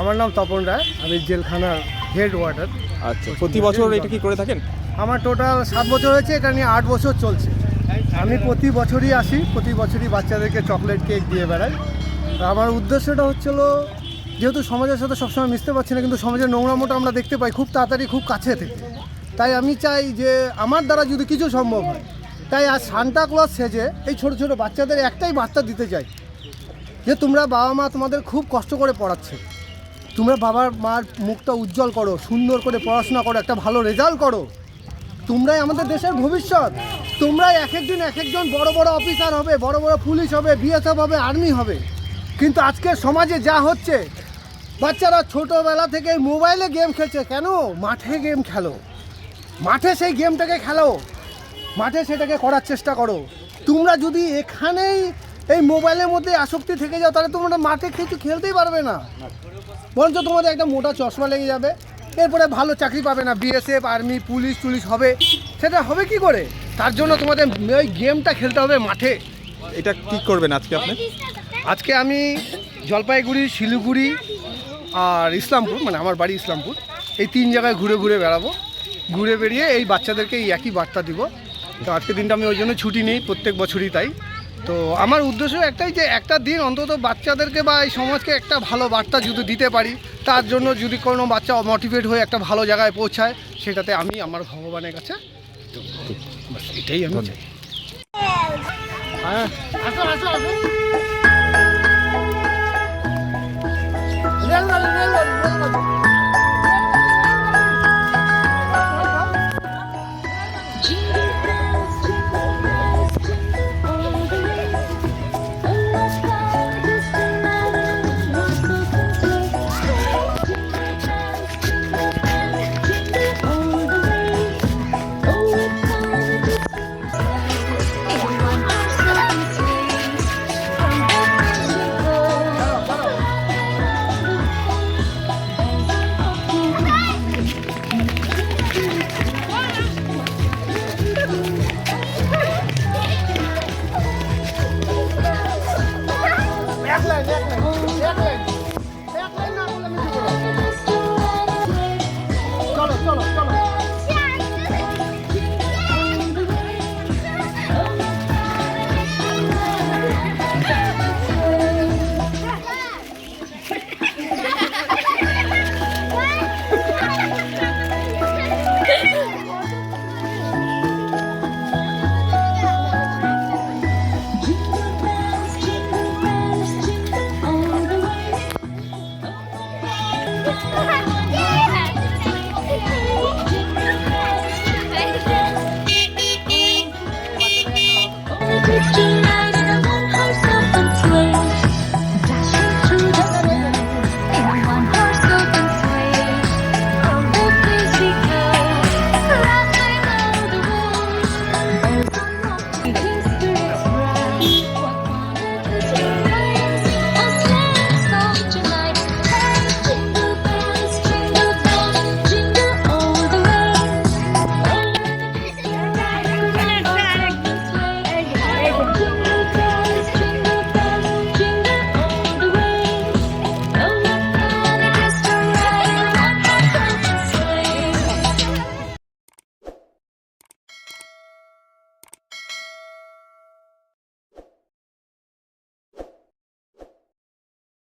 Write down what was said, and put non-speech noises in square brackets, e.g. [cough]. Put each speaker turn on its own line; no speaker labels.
আমার নাম তপন রায় আমি জেলখানার হেড ওয়ার্ডার
আচ্ছা প্রতি বছর এটা কি করে থাকেন?
আমার টোটাল সাত বছর হয়েছে এটা নিয়ে আট বছর চলছে। আমি প্রতি বছরই আসি প্রতি বছরই বাচ্চাদেরকে চকলেট কেক দিয়ে বেড়াই। আমার উদ্দেশ্যটা হচ্ছিল যেহেতু সমাজের সাথে সবসময় মিশতে পারছি না কিন্তু সমাজের নোংরামোটা আমরা দেখতে পাই খুব তাড়াতাড়ি খুব কাছে থেকে। তাই আমি চাই যে আমার দ্বারা যদি কিছু সম্ভব হয় তাই আজ সান্টা ক্লজ সেজে এই ছোট ছোট বাচ্চাদের একটাই বার্তা দিতে চাই যে তোমরা বাবা মা তোমাদের খুব কষ্ট করে পড়াচ্ছে। তোমরা বাবার মার মুখটা উজ্জ্বল করো, সুন্দর করে পড়াশোনা করো, একটা ভালো রেজাল্ট করো। তোমরাই আমাদের দেশের ভবিষ্যৎ। তোমরাই এক একদিন এক একজন বড় বড় অফিসার হবে, বড় বড় পুলিশ হবে বিএসএফ হবে আর্মি হবে। কিন্তু আজকের সমাজে যা হচ্ছে, বাচ্চারা ছোটোবেলা থেকে মোবাইলে গেম খেলছে। কেন? মাঠে গেম খেলো। মাঠে সেই গেমটাকে খেলো। মাঠে সেটাকে করার চেষ্টা করো। তোমরা যদি এখানেই এই মোবাইলের মধ্যে আসক্তি থেকে যাও তাহলে তোমরা মাঠে কিছু খেলতেই পারবে না। বরঞ্চ তোমাদের একটা মোটা চশমা লেগে যাবে। এরপরে ভালো চাকরি পাবে না বিএসএফ আর্মি পুলিশ টুলিশ হবে। সেটা হবে কি করে? তার জন্য তোমাদের ওই গেমটা খেলতে হবে মাঠে।
এটা কি করবেন আজকে আপনি?
আজকে আমি জলপাইগুড়ি শিলিগুড়ি আর ইসলামপুর মানে আমার বাড়ি ইসলামপুর এই তিন জায়গায় ঘুরে ঘুরে বেড়াবো। ঘুরে বেরিয়ে এই বাচ্চাদেরকে এই একই বার্তা দিব। তো আজকে দিনটা আমি ওই জন্য ছুটি নেই প্রত্যেক বছরই তাই। তো আমার উদ্দেশ্য একটাই যে একটা দিন অন্তত বাচ্চাদেরকে বা এই সমাজকে একটা ভালো বার্তা যদি দিতে পারি তার জন্য যদি কোনো বাচ্চা মোটিভেট হয়ে একটা ভালো জায়গায় পৌঁছায় সেটাতে আমি আমার ভগবানের কাছে তো এটাই আমি চাই। হ্যাঁ আসো আসো আসো।
走 [laughs] 开